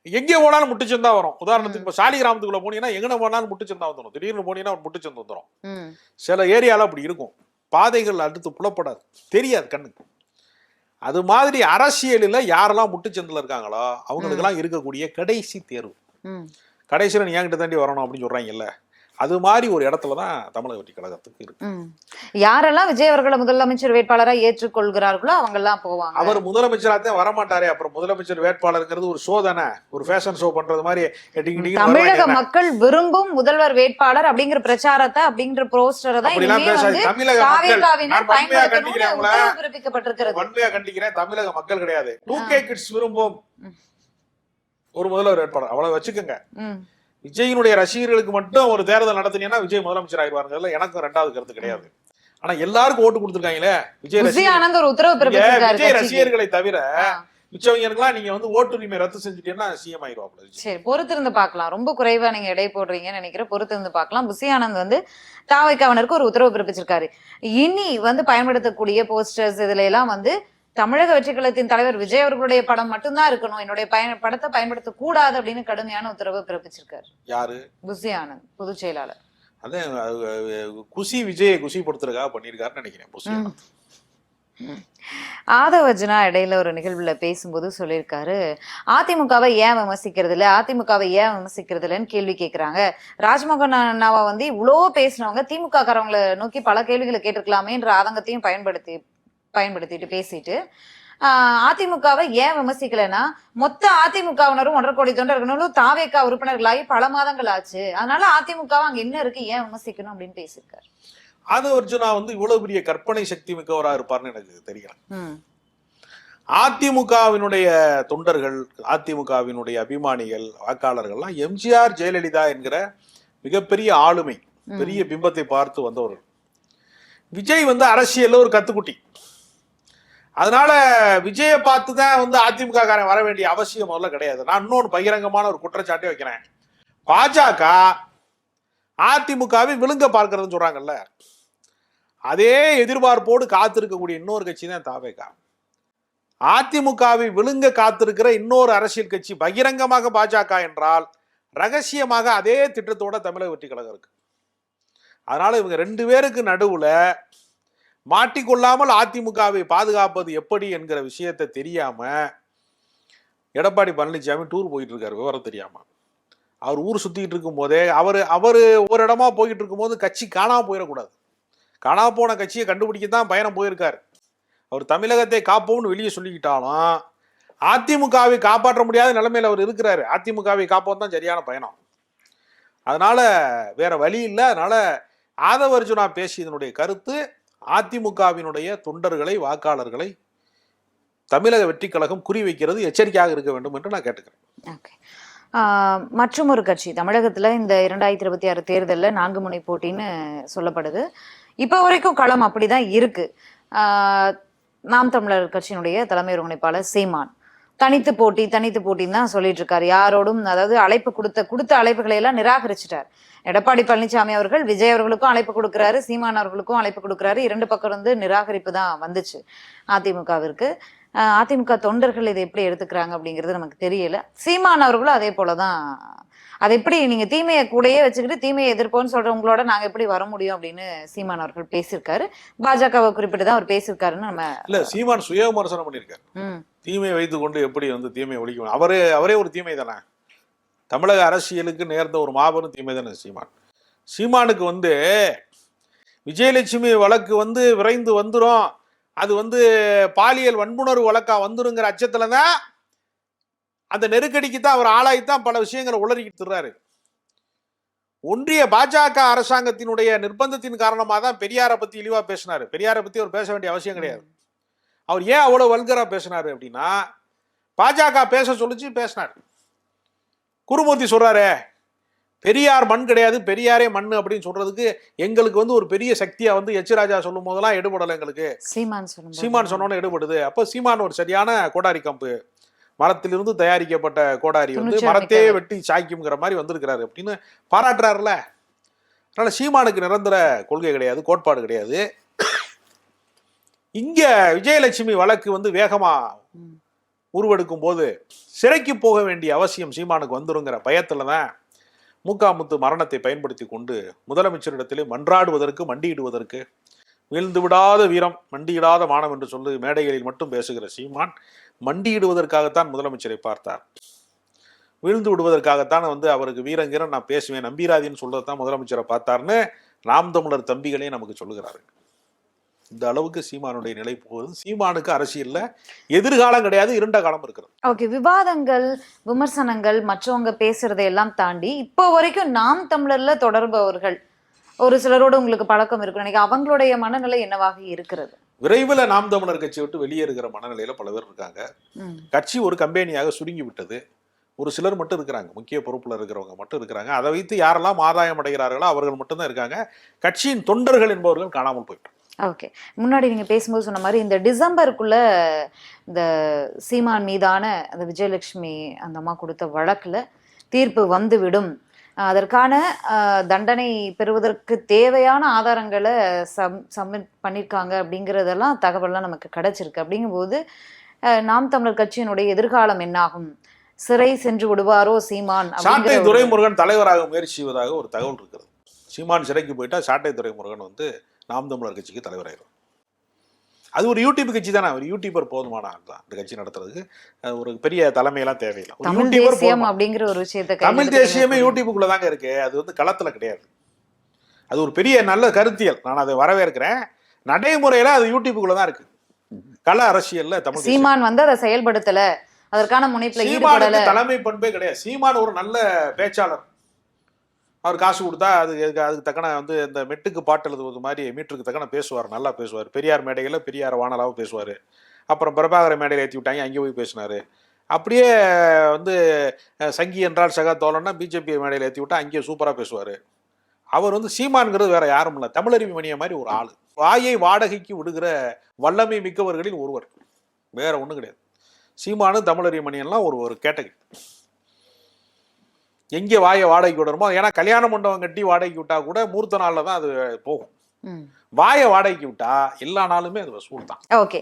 எங்கே போனாலும் முட்டுச்சந்தா வரும். உதாரணத்துக்கு இப்ப சாலி கிராமத்துக்குள்ள போனீங்கன்னா எங்கன போனாலும் முட்டுச்சந்தா வந்துடும் திடீர்னு போனீங்கன்னா ஒரு முட்டுச்சந்து வந்துடும் சில ஏரியால அப்படி இருக்கும். பாதைகள் அடுத்து புலப்படாது. தெரியாது கண்ணுக்கு. அது மாதிரி அரசியலில் யாரெல்லாம் முட்டுச்சந்தில் இருக்காங்களோ அவங்களுக்கெல்லாம் இருக்கக்கூடிய கடைசி தேர்வு. கடைசியில் நீ என்கிட்ட தாண்டி வரணும் அப்படின்னு சொல்றாங்கல்ல. அது மாதிரி ஒரு இடத்துல தான் தமிழக வெற்றி கழகத்துக்கு இருக்கு. யாரெல்லாம் விஜய் அவர்களை முதலமைச்சர் வேட்பாளரா ஏற்றுக்கொள்கிறார்களோ அவங்க எல்லாம் போவாங்க. அவர் முதலமைச்சராக வரமாட்டாரே. அப்புறம் முதலமைச்சர் வேட்பாளருங்கிறது ஒரு ஷோ தானே? ஒரு ஃபேஷன் ஷோ பண்றது மாதிரி தமிழக மக்கள் விரும்பும் முதல்வர் வேட்பாளர் அப்படிங்கிற பிரச்சாரத்தை அப்படிங்கிற போஸ்டரை தான் தமிழக வன்மையா கண்டிக்கிறேன் தமிழக மக்கள் கிடையாது. டூ கே கிட்ஸ் விரும்பும் ஒரு முதல்வர் வேட்பாளர். அவ்வளவு வச்சுக்கோங்க. விஜயினுடைய ரசிகர்களுக்கு மட்டும் ஒரு தேர்தல் நடத்தினீங்கன்னா விஜய் முதலமைச்சர் ஆயிடுவாருங்கிறதுல எனக்கும் ரெண்டாவது கருத்து கிடையாது ஆனா எல்லாருக்கும் ஓட்டு கொடுத்துருக்காங்களே விஜய் விஜய். ரசிகர்களை தவிர. மிச்சவங்களுக்குலாம் நீங்க வந்து ஓட்டுரிமை ரத்து செஞ்சுட்டீங்கன்னா சிஎம் ஆயிடுவாப்ல. சரி பொறுத்திருந்து பார்க்கலாம் ரொம்ப குறைவா நீங்க எடை போடுறீங்கன்னு நினைக்கிறேன் பொறுத்திருந்து பார்க்கலாம் புசி ஆனந்த் வந்து தாவைக்காவனருக்கு ஒரு உத்தரவு பிறப்பிச்சிருக்காரு இனி வந்து பயன்படுத்தக்கூடிய போஸ்டர்ஸ் இதுல எல்லாம் வந்து தமிழக வெற்றிக்கழகத்தின் தலைவர் விஜய் அவர்களுடைய படம் மட்டும்தான் இருக்கணும். என்னுடைய பயன் படத்தை பயன்படுத்த கூடாது அப்படின்னு கடுமையான உத்தரவு பிறப்பிச்சிருக்காரு. யாரு? ஆனந்த் பொதுச் செயலாளர். அதே குஷி விஜயை குஷிப்படுத்துறதுக்காக பண்ணியிருக்காருன்னு நினைக்கிறேன். ஆதவர்ஜனா இடையில ஒரு நிகழ்வுல பேசும்போது சொல்லியிருக்காரு அதிமுகவை ஏன் விமர்சிக்கிறது இல்ல? அதிமுகவை ஏன் விமர்சிக்கிறது இல்லைன்னு கேள்வி கேட்கிறாங்க ராஜ்மோகன் அண்ணாவை வந்து இவ்வளோ பேசினவங்க திமுக காரவங்களை நோக்கி பல கேள்விகளை கேட்டிருக்கலாமேன்ற ஆதங்கத்தையும் பயன்படுத்தி பயன்படுத்திட்டு பேசிட்டு அதிமுகவை ஏன் விமர்சிக்கலைன்னா மொத்த அதிமுகவினரும் ஒன்றரை கோடி தொண்டர்களும் தாவேக்கா உறுப்பினர்களாகி பல மாதங்கள் ஆச்சு. அதனால அதிமுக அங்க என்ன இருக்கு ஏன் விமர்சிக்கணும் அப்படின்னு பேசியிருக்காரு. ஆதவ அர்ஜுனா வந்து இவ்வளவு பெரிய கற்பனை சக்தி மிக்கவரா இருப்பார்னு எனக்கு தெரியல. அதிமுகவினுடைய தொண்டர்கள் அதிமுகவினுடைய அபிமானிகள் வாக்காளர்கள்லாம் எம்ஜிஆர் ஜெயலலிதா என்கிற மிகப்பெரிய ஆளுமை பெரிய பிம்பத்தை பார்த்து வந்தவர்கள். விஜய் வந்து அரசியல்ல ஒரு கத்துக்குட்டி. அதனால விஜயை பார்த்து தான் வந்து அதிமுக காரன் வர வேண்டிய அவசியம் முதல்ல கிடையாது. நான் இன்னொன்று பகிரங்கமான ஒரு குற்றச்சாட்டே வைக்கிறேன். பாஜக அதிமுகவை விழுங்க பார்க்கறதுன்னு சொல்றாங்கல்ல. அதே எதிர்பார்ப்போடு காத்திருக்கக்கூடிய இன்னொரு கட்சி தான் தாவேகா. அதிமுகவை விழுங்க காத்திருக்கிற இன்னொரு அரசியல் கட்சி பகிரங்கமாக பாஜக என்றால் ரகசியமாக அதே திட்டத்தோட தமிழக வெற்றி கழகம் இருக்கு. அதனால இவங்க ரெண்டு பேருக்கு நடுவுல மாட்டிக்கொள்ளாமல் அதிமுகவை பாதுகாப்பது எப்படி என்கிற விஷயத்தை தெரியாம எடப்பாடி பழனிசாமி டூர் போயிட்டு இருக்காரு விவரம் தெரியாம. அவர் ஊர் சுத்திட்டு இருக்கும் போதே அவர் அவர் ஒரு இடமா போயிட்டு இருக்கும்போது கட்சி காணாம போயிடக்கூடாது. காணாம போன கட்சியை கண்டுபிடிக்க தான் பயணம் போயிருக்காரு. அவர் தமிழகத்தை காப்போம்னு வெளியே சொல்லிக்கிட்டாலும் அதிமுகவை காப்பாற்ற முடியாத நிலைமையில் அவர் இருக்கிறாரு. அதிமுகவை காப்போம் தான் சரியான பயணம். அதனால வேற வழி இல்லை. அதனால ஆதவ அர்ஜுனா பேசியதனுடைய கருத்து அதிமுகவினுடைய தொண்டர்களை வாக்காளர்களை தமிழக வெற்றிக் கழகம் குறிவைக்கிறது எச்சரிக்கையாக இருக்க வேண்டும் என்று நான் கேட்டுக்கிறேன். ஓகே. மற்றும் ஒரு கட்சி. தமிழகத்துல இந்த இரண்டாயிரத்தி இருபத்தி ஆறு தேர்தலில் நான்கு முனை போட்டின்னு சொல்லப்படுது. இப்போ வரைக்கும் களம் அப்படிதான் இருக்கு. நாம் தமிழர் கட்சியினுடைய தலைமை ஒருங்கிணைப்பாளர் சீமான். தனித்து போட்டி தனித்து போட்டின்னு தான் சொல்லிட்டு இருக்காரு. யாரோடும் அதாவது அழைப்பு கொடுத்த கொடுத்த அழைப்புகளை எல்லாம் நிராகரிச்சிட்டார். எடப்பாடி பழனிசாமி அவர்கள் விஜய் அவர்களுக்கும் அழைப்பு கொடுக்குறாரு சீமான் அவர்களுக்கும் அழைப்பு கொடுக்குறாரு. இரண்டு பக்கம் வந்து நிராகரிப்பு தான் வந்துச்சு அதிமுகவிற்கு. அதிமுக தொண்டர்கள் இதை எப்படி எடுத்துக்கிறாங்க அப்படிங்கிறது நமக்கு தெரியல. சீமான் அவர்களும் அதே போலதான் அது எப்படி நீங்க தீமையை கூடயே வச்சுக்கிட்டு தீமையை எதிர்ப்போம்னு சொல்றவங்களோட நாங்க எப்படி வர முடியும் அப்படின்னு சீமான் அவர்கள் பேசியிருக்காரு. பாஜகவை குறிப்பிட்டு தான் அவர் பேசியிருக்காருன்னு நம்ம இல்ல சீமான் சுய விமர்சனம் பண்ணியிருக்காரு தீமையை வைத்துக்கொண்டு எப்படி வந்து தீமையை ஒழிக்கும் அவரே அவரே ஒரு தீமை தானே? தமிழக அரசியலுக்கு நேர்ந்த ஒரு மாபெரும் தீமை தானே சீமான். சீமானுக்கு வந்து விஜயலட்சுமி வழக்கு வந்து விரைந்து வந்துரும். அது வந்து பாலியல் வன்புணர்வு வழக்கா வந்துருங்கிற அச்சத்துல தான் அந்த நெருக்கடிக்கு தான் அவர் ஆளாகித்தான் பல விஷயங்களை உளறிக்கிட்டு திர்றாரு. ஒன்றிய பாஜக அரசாங்கத்தினுடைய நிர்பந்தத்தின் காரணமாக தான் பெரியாரை பத்தி இழிவா பேசினாரு. பெரியாரை பத்தி அவர் பேச வேண்டிய அவசியம் கிடையாது. அவர் ஏன் அவ்வளவு வல்கரா பேசினாரு அப்படின்னா பாஜக பேச சொல்லிச்சு பேசினார். குருமூர்த்தி சொல்றாரு பெரியார் மண் கிடையாது பெரியாரே மண் அப்படின்னு சொல்றதுக்கு எங்களுக்கு வந்து ஒரு பெரிய சக்தியா வந்து எச். ராஜா சொல்லும் போதெல்லாம் எடுபடலை எங்களுக்கு. சீமான் சீமான் சொன்னோன்னு எடுபடுது. அப்போ சீமான் ஒரு சரியான கோடாரி கம்பு. மரத்திலிருந்து தயாரிக்கப்பட்ட கோடாரி வந்து மரத்தையே. வெட்டி சாய்க்குங்கிற மாதிரி வந்திருக்கிறாரு அப்படின்னு பாராட்டுறாருல அதனால சீமானுக்கு நிரந்தர கொள்கை கிடையாது கோட்பாடு கிடையாது இங்க விஜயலட்சுமி வழக்கு வந்து வேகமா. உருவெடுக்கும் போது சிறைக்கு போக வேண்டிய அவசியம் சீமானுக்கு வந்துருங்கிற பயத்துல தான் மூக்காமுத்து மரணத்தை பயன்படுத்தி கொண்டு முதலமைச்சரிடத்திலே மன்றாடுவதற்கு மண்டியிடுவதற்கு வீழ்ந்து விடாத வீரம் மண்டியிடாத மானம் என்று சொல்லி மேடைகளில் மட்டும் பேசுகிற சீமான் மண்டியிடுவதற்காகத்தான் முதலமைச்சரை பார்த்தார். வீழ்ந்து விடுவதற்காகத்தான் வந்து அவருக்கு வீரங்கீரன் நான் பேசுவேன் நம்பிராதின்னு சொல்கிறது தான் முதலமைச்சரை பார்த்தார்னு நாம் தமிழர் தம்பிகளே நமக்கு சொல்லுகிறாரு இந்த அளவுக்கு சீமானுடைய நிலை போகுது. சீமானுக்கு அரசியல்ல எதிர்காலம் கிடையாது இருண்ட காலம் இருக்கிறது. ஓகே விவாதங்கள் விமர்சனங்கள் மற்றவங்க பேசுறதை எல்லாம் தாண்டி இப்போ வரைக்கும் நாம் தமிழர்ல தொடர்பவர்கள் ஒரு சிலரோட உங்களுக்கு பழக்கம் இருக்கு நினைக்க அவங்களுடைய மனநிலை என்னவாக இருக்கிறது? விரைவில் நாம் தமிழர் கட்சி விட்டு வெளியேறுகிற மனநிலையில பல பேர் இருக்காங்க. கட்சி ஒரு கம்பெனியாக சுருங்கி விட்டது ஒரு சிலர் மட்டும் இருக்கிறாங்க. முக்கிய பொறுப்புல இருக்கிறவங்க மட்டும் இருக்கிறாங்க. அதை வைத்து யாரெல்லாம் ஆதாயம் அடைகிறார்களோ அவர்கள் மட்டும்தான் இருக்காங்க. கட்சியின் தொண்டர்கள் என்பவர்கள் காணாமல் போயிட்டு ஓகே. முன்னாடி நீங்க பேசும்போது சொன்ன மாதிரி இந்த டிசம்பருக்குள்ள இந்த சீமான் மீதான அந்த விஜயலட்சுமி அந்த அம்மா கொடுத்த வழக்குல தீர்ப்பு வந்துவிடும். அதற்கான தண்டனை பெறுவதற்கு தேவையான ஆதாரங்களை சம் சப்மிட் பண்ணியிருக்காங்க அப்படிங்கிறதெல்லாம் தகவல்லாம் நமக்கு கிடைச்சிருக்கு. அப்படிங்கும்போது நாம் தமிழர் கட்சியினுடைய எதிர்காலம் என்னாகும்? சிறை சென்று விடுவாரோ சீமான் சாட்டை துரைமுருகன் தலைவராக முயற்சி செய்வதாக ஒரு தகவல் இருக்கிறது. சீமான் சிறைக்கு போயிட்டா சாட்டை துரைமுருகன் வந்து நாம் தமிழர் கட்சிக்கு தலைவராயிரும். அது ஒரு யூடியூப் கட்சி தானே. ஒரு யூடியூபர் போதுமான இந்த கட்சி நடத்துறதுக்கு. ஒரு பெரிய தலைமையெல்லாம் தேவையில்லை. ஒரு தமிழ் தேசியம். அப்படிங்கிற ஒரு விஷயத்தை தமிழ் தேசியமே யூடியூப்புக்குள்ள தாங்க இருக்கு. அது வந்து களத்துல கிடையாது. அது ஒரு பெரிய நல்ல கருத்தியல். நான் அதை வரவேற்கிறேன். நடைமுறையில அது யூடியூப்புக்குள்ள தான் இருக்கு. கள அரசியல்ல தமிழ். சீமான் வந்து அதை செயல்படுத்தல. அதற்கான முனைப்புல தலைமை பண்பே கிடையாது. சீமான் ஒரு நல்ல பேச்சாளர். அவர் காசு கொடுத்தா அது அதுக்கு அதுக்கு தக்கன வந்து இந்த மெட்டுக்கு பாட்டு எழுதுவது மாதிரி மீட்டருக்கு தக்கன பேசுவார் நல்லா பேசுவார். பெரியார் மேடையில் பெரியார் வானலாவும் பேசுவார். அப்புறம் பிரபாகர மேடையில் ஏற்றி விட்டாங்க அங்கே போய் பேசினார். அப்படியே வந்து சங்கி என்றால் சகா தோழன்னா பிஜேபி மேடையில் ஏற்றி விட்டா அங்கேயே சூப்பராக பேசுவார். அவர் வந்து சீமான்ங்கிறது வேற யாரும் இல்லை. தமிழறிவு மணிய மாதிரி ஒரு ஆள். வாயை வாடகைக்கு விடுகிற வல்லமை மிக்கவர்களில் ஒருவர். வேற ஒன்றும் கிடையாது. சீமானு தமிழறிவு மணியெல்லாம் ஒரு ஒரு கேட்டகரி. எங்கே வாயை வாடகைக்கு விடணுமோ ஏன்னா கல்யாண மண்டபம் கட்டி வாடகைக்கு விட்டா கூட மூர்த்த நாளில் தான் அது போகும். வாயை வாடகைக்கு விட்டா எல்லா நாளுமே அது வசூல் தான். ஓகே.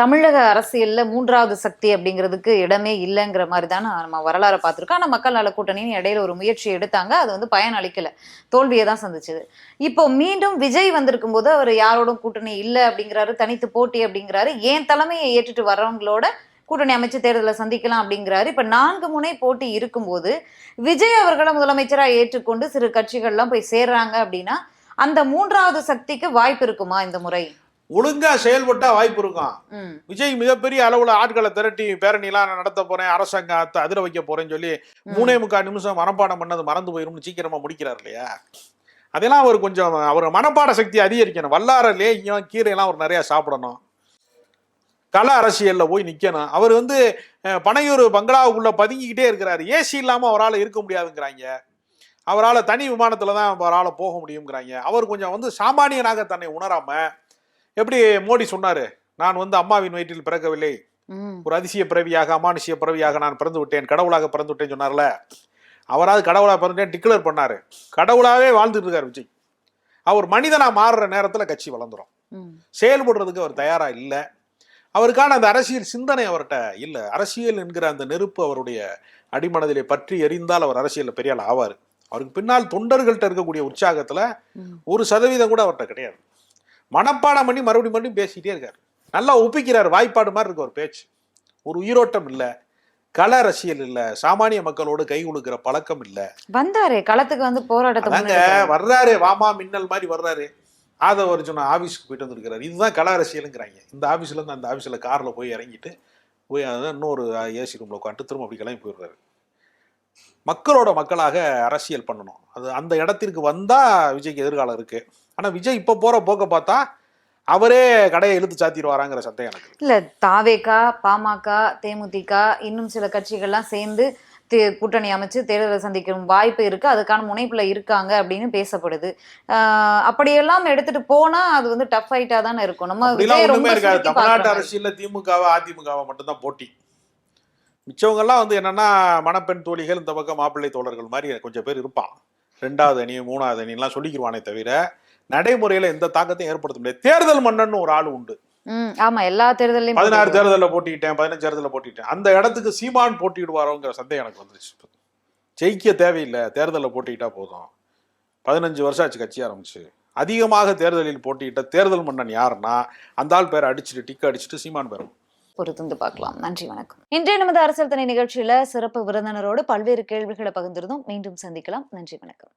தமிழக அரசியல்ல மூன்றாவது சக்தி அப்படிங்கிறதுக்கு இடமே இல்லைங்கிற மாதிரி தானே நம்ம வரலாறை பார்த்துருக்கோம். ஆனால் மக்கள் நல கூட்டணின்னு இடையில ஒரு முயற்சி எடுத்தாங்க. அது வந்து பயன் அளிக்கல. தோல்வியை தான் சந்திச்சது. இப்போ மீண்டும் விஜய் வந்திருக்கும் போது அவர் யாரோடும் கூட்டணி இல்லை அப்படிங்கிறாரு தனித்து போட்டி அப்படிங்கிறாரு. ஏன் தலைமையை ஏற்றுட்டு வர்றவங்களோட கூட்டணி அமைச்சு தேர்தலை சந்திக்கலாம் அப்படிங்கிறாரு. இப்ப நான்கு முனை போட்டி இருக்கும்போது விஜய் அவர்களை முதலமைச்சரா ஏற்றுக்கொண்டு சிறு கட்சிகள்லாம் போய் சேர்றாங்க அப்படின்னா அந்த மூன்றாவது சக்திக்கு வாய்ப்பு இருக்குமா இந்த முறை? ஒழுங்கா செயல்பட்டா வாய்ப்பு இருக்கும் விஜய் மிகப்பெரிய அளவுல ஆட்களை திரட்டி பேரணிலாம் நடத்த போறேன் அரசாங்கத்தை அதிர வைக்க போறேன்னு சொல்லி மூணே முக்கால் நிமிஷம் மனப்பாடம் பண்ணது மறந்து போயிரும்னு சீக்கிரமா முடிக்கிறார் இல்லையா? அதெல்லாம் அவர் கொஞ்சம் அவர் மனப்பாட சக்தி அதிகரிக்கணும். வல்லார லேகியம் கீரையெல்லாம் அவர் நிறைய சாப்பிடணும். கள அரசியல்ல போய் நிக்கணும். அவர் வந்து பனையூர் பங்களாவுக்குள்ள பதுங்கிக்கிட்டே இருக்கிறாரு. ஏசி இல்லாம அவரால் இருக்க முடியாதுங்கிறாங்க. அவரால் தனி விமானத்துல தான் அவரால் போக முடியுங்கிறாங்க. அவர் கொஞ்சம் வந்து சாமானியனாக தன்னை உணராம எப்படி மோடி சொன்னாரு? நான் வந்து அம்மாவின் வயிற்றில் பிறக்கவில்லை. ஒரு அதிசய பிறவியாக அமானுஷ்ய பிறவியாக நான் பிறந்து விட்டேன். கடவுளாக பிறந்து விட்டேன்னு சொன்னார்ல. அவராவது கடவுளாக பிறந்துட்டேன் டிக்ளேர் பண்ணாரு. கடவுளாவே வாழ்ந்துட்டு இருக்காரு விஜய். அவர் மனிதனா மாறுற நேரத்துல கட்சி வளர்ந்துரும். ம். செயல்படுறதுக்கு அவர் தயாரா இல்லை. அவருக்கான அந்த அரசியல் சிந்தனை அவர்கிட்ட இல்லை. அரசியல் என்கிற அந்த நெருப்பு அவருடைய அடிமனதிலே பற்றி எரிந்தால் அவர் அரசியல்ல பெரிய ஆள் ஆவார். அவருக்கு பின்னால் தொண்டர்கள்ட்ட இருக்கக்கூடிய உற்சாகத்துல. ஒரு சதவீதம் கூட அவர்கிட்ட கிடையாது. மனப்பாடம் பண்ணி மறுபடியும் மறுபடியும் பேசிக்கிட்டே இருக்காரு. நல்லா ஒப்பிக்கிறார். வாய்ப்பாடு மாதிரி இருக்கு ஒரு பேச்சு. ஒரு உயிரோட்டம் இல்லை. கள அரசியல் இல்லை. சாமானிய மக்களோடு கை கொடுக்கிற பழக்கம் இல்லை. வந்தாரே. களத்துக்கு வந்து போராட்டத்தை. வர்றாரு. வாமா மின்னல் மாதிரி வர்றாரு. ஆதவ அர்ஜுனா ஆஃபீஸ்க்கு போயிட்டு வந்துருக்கிறார். இதுதான் கலா அரசியலுங்கிறாங்க. இந்த ஆஃபீஸ்லேருந்து அந்த ஆஃபீஸில் காரில் போய் இறங்கிட்டு போய் அதை இன்னொரு ஏசி ரூமில் உட்காந்துட்டு திரும்ப அப்படி கிளம்பி போயிடுறாரு. மக்களோட மக்களாக அரசியல் பண்ணணும். அது அந்த இடத்திற்கு வந்தால் விஜய்க்கு எதிர்காலம் இருக்குது ஆனால் விஜய் இப்போ போகிற போக்க பார்த்தா அவரே கடையை இழுத்து சாத்திடுவாராங்கிற சந்தேகம் எனக்கு இல்லை தாவேக்கா பாமக தேமுதிக இன்னும் சில கட்சிகள்லாம் சேர்ந்து கூட்டணி அமைச்சு தேர்தலை சந்திக்கும் வாய்ப்பு இருக்கு. அதுக்கான முனைப்புல இருக்காங்க அப்படின்னு பேசப்படுது. அப்படியெல்லாம் எடுத்துட்டு போனா அது வந்து டஃப் ஃபைட்டா தானே இருக்கும். நம்ம இருக்காது. தமிழ்நாட்டு. அரசியல்ல திமுகவா அதிமுகவா மட்டும்தான் போட்டி. மிச்சவங்க எல்லாம் வந்து என்னன்னா மணப்பெண் தோழிகள் இந்த பக்கம் மாப்பிள்ளை தோழர்கள் மாதிரி கொஞ்சம் பேர் இருப்பான் ரெண்டாவது அணி மூணாவது அணிலாம் சொல்லிக்கிருவானே தவிர நடைமுறையில எந்த தாக்கத்தையும் ஏற்படுத்த முடியாது. தேர்தல் மன்னன் ஒரு ஆள் உண்டு. ஆமா எல்லா தேர்தலையும் பதினாறு தேர்தலில் போட்டிக்கிட்டேன் பதினஞ்சு தேர்தலில் போட்டிக்கிட்டேன். அந்த இடத்துக்கு சீமான் போட்டியிடுவாரோங்கிற சந்தேகம் எனக்கு வந்துருச்சு ஜெயிக்க தேவையில்லை தேர்தலில் போட்டிக்கிட்டா போதும். பதினஞ்சு வருஷம் ஆச்சு கட்சி ஆரம்பிச்சு. அதிகமாக தேர்தலில் போட்டியிட்ட தேர்தல் மன்னன் யாருன்னா அந்த ஆள் பேரை அடிச்சுட்டு டிக் அடிச்சுட்டு சீமான் பேரும் பொறுத்திருந்து பார்க்கலாம். நன்றி வணக்கம். இன்றைய நமது அரசியல் தனி நிகழ்ச்சியில சிறப்பு விருந்தினரோடு பல்வேறு கேள்விகளை பகிர்ந்திருந்தோம். மீண்டும் சந்திக்கலாம். நன்றி வணக்கம்.